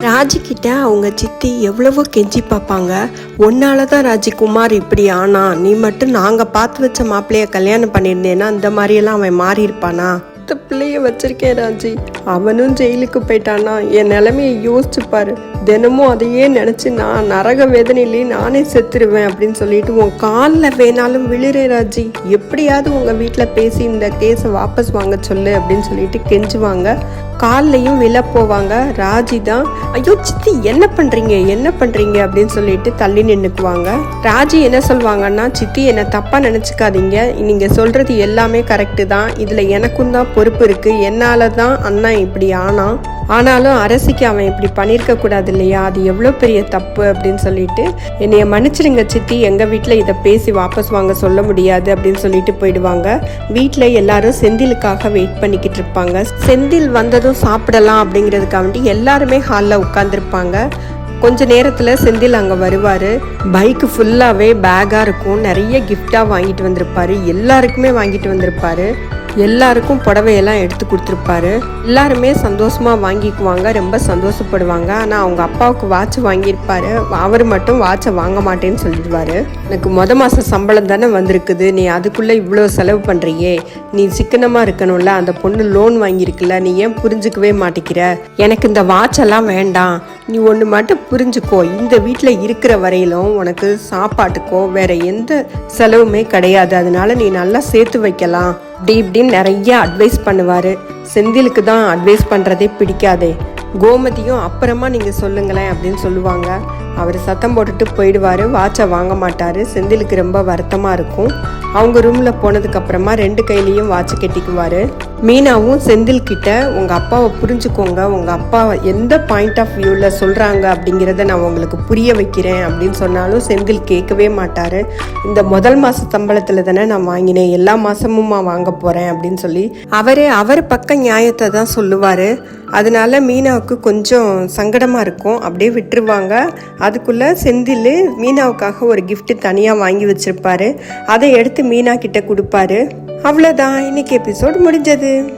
ராஜிக்கிட்ட அவங்க சித்தி எவ்வளவோ கெஞ்சி பார்ப்பாங்க உன்னால தான் ராஜிகுமார் இப்படி ஆனா நீ மட்டும் நாங்க பார்த்து வச்ச மாப்பிள்ளைய கல்யாணம் பண்ணியிருந்தேன்னா இந்த மாதிரியெல்லாம் அவன் மாறி இருப்பானா இந்த பிள்ளைய வச்சிருக்கேன் ராஜி. அவனும் ஜெயிலுக்கு போயிட்டானா என் நிலைமையை யோசிச்சு பாரு. தினமும் அதையே நினச்சி நான் நரக வேதனையிலேயே நானே செத்துருவேன் அப்படின்னு சொல்லிட்டு உன் காலில் வேணாலும் விழுறே ராஜி. எப்படியாவது உங்கள் வீட்டில் பேசி இந்த கேஸை வாபஸ் வாங்க சொல்லு அப்படின்னு சொல்லிட்டு கெஞ்சுவாங்க. கால்லையும் விழ போவாங்க. ராஜி தான் ஐயோ சித்தி என்ன பண்ணுறீங்க என்ன பண்ணுறீங்க அப்படின்னு சொல்லிட்டு தள்ளி நின்றுக்குவாங்க ராஜி என்ன சொல்வாங்கன்னா சித்தி என்னை தப்பாக நினச்சிக்காதீங்க. நீங்கள் சொல்கிறது எல்லாமே கரெக்டு தான். இதில் எனக்கும் தான் பொறுப்பு இருக்குது என்னால் தான் அண்ணா இப்படி ஆனா ஆனாலும் அரசிக்கு அவன் இப்படி பண்ணியிருக்க கூடாது இல்லையா? அது எவ்வளோ பெரிய தப்பு அப்படின்னு சொல்லிட்டு என்னைய மன்னிச்சிடுங்க சித்தி. எங்கள் வீட்டில் இதை பேசி வாபஸ் வாங்க சொல்ல முடியாது அப்படின்னு சொல்லிட்டு போயிடுவாங்க. வீட்டில் எல்லாரும் செந்திலுக்காக வெயிட் பண்ணிக்கிட்டு இருப்பாங்க. செந்தில் வந்ததும் சாப்பிடலாம் அப்படிங்கிறதுக்காண்டி எல்லாருமே ஹாலில் உட்காந்துருப்பாங்க கொஞ்ச நேரத்தில் செந்தில் அங்கே வருவார். பைக்கு ஃபுல்லாகவே பேக்காக இருக்கும். நிறைய கிஃப்டாக வாங்கிட்டு வந்திருப்பாரு. எல்லாருக்குமே வாங்கிட்டு வந்திருப்பாரு. எல்லாருக்கும் புடவையெல்லாம் எடுத்து கொடுத்துருப்பாரு. எல்லாருமே சந்தோஷமா வாங்கிக்குவாங்க ரொம்ப சந்தோஷப்படுவாங்க. ஆனால் அவங்க அப்பாவுக்கு வாட்ச் வாங்கியிருப்பாரு. அவர் மட்டும் வாட்சை வாங்க மாட்டேன்னு சொல்லிடுவாரு. எனக்கு மொத மாதம் சம்பளம் தானே வந்திருக்குது. நீ அதுக்குள்ளே இவ்வளோ செலவு பண்ணுறியே நீ சிக்கனமாக இருக்கணும்ல. அந்த பொண்ணு லோன் வாங்கியிருக்குல்ல. நீ ஏன் புரிஞ்சுக்கவே மாட்டேங்கிற? எனக்கு இந்த வாட்செல்லாம் வேண்டாம். நீ ஒன்று மட்டும் புரிஞ்சுக்கோ. இந்த வீட்டில் இருக்கிற வரையிலும் உனக்கு சாப்பாட்டுக்கோ வேற எந்த செலவுமே கிடையாது. அதனால நீ நல்லா சேர்த்து வைக்கலாம். அப்படி இப்படின்னு நிறைய அட்வைஸ் பண்ணுவார். செந்திலுக்கு தான் அட்வைஸ் பண்ணுறதே பிடிக்காதே. கோமதியும் அப்புறமா நீங்கள் சொல்லுங்களேன் அப்படின்னு சொல்லுவாங்க. அவர் சத்தம் போட்டுட்டு போயிடுவார். வாட்சை வாங்க மாட்டார். செந்திலுக்கு ரொம்ப வருத்தமாக இருக்கும். அவங்க ரூமில் போனதுக்கப்புறமா ரெண்டு கையிலையும் வாட்ச் கட்டிக்குவார். மீனாவும் செந்தில் கிட்ட உங்கள் அப்பாவை புரிஞ்சுக்கோங்க. உங்கள் அப்பா எந்த பாயிண்ட் ஆஃப் வியூவில் சொல்கிறாங்க அப்படிங்கிறத நான் உங்களுக்கு புரிய வைக்கிறேன் அப்படின்னு சொன்னாலும் செந்தில் கேட்கவே மாட்டார். இந்த முதல் மாத சம்பளத்தில் தானே நான் வாங்கினேன். எல்லா மாதமும் வாங்க போகிறேன் அப்படின்னு சொல்லி அவரே அவர் பக்க நியாயத்தை தான் சொல்லுவார். அதனால மீனாவுக்கு கொஞ்சம் சங்கடமாக இருக்கும். அப்படியே விட்டுருவாங்க. அதுக்குள்ளே செந்தில் மீனாவுக்காக ஒரு கிஃப்ட் தனியாக வாங்கி வச்சுருப்பாரு. அதை எடுத்து மீனா கிட்ட கொடுப்பாரு. அவ்வளோதான் இன்னைக்கு எபிசோட் முடிஞ்சது.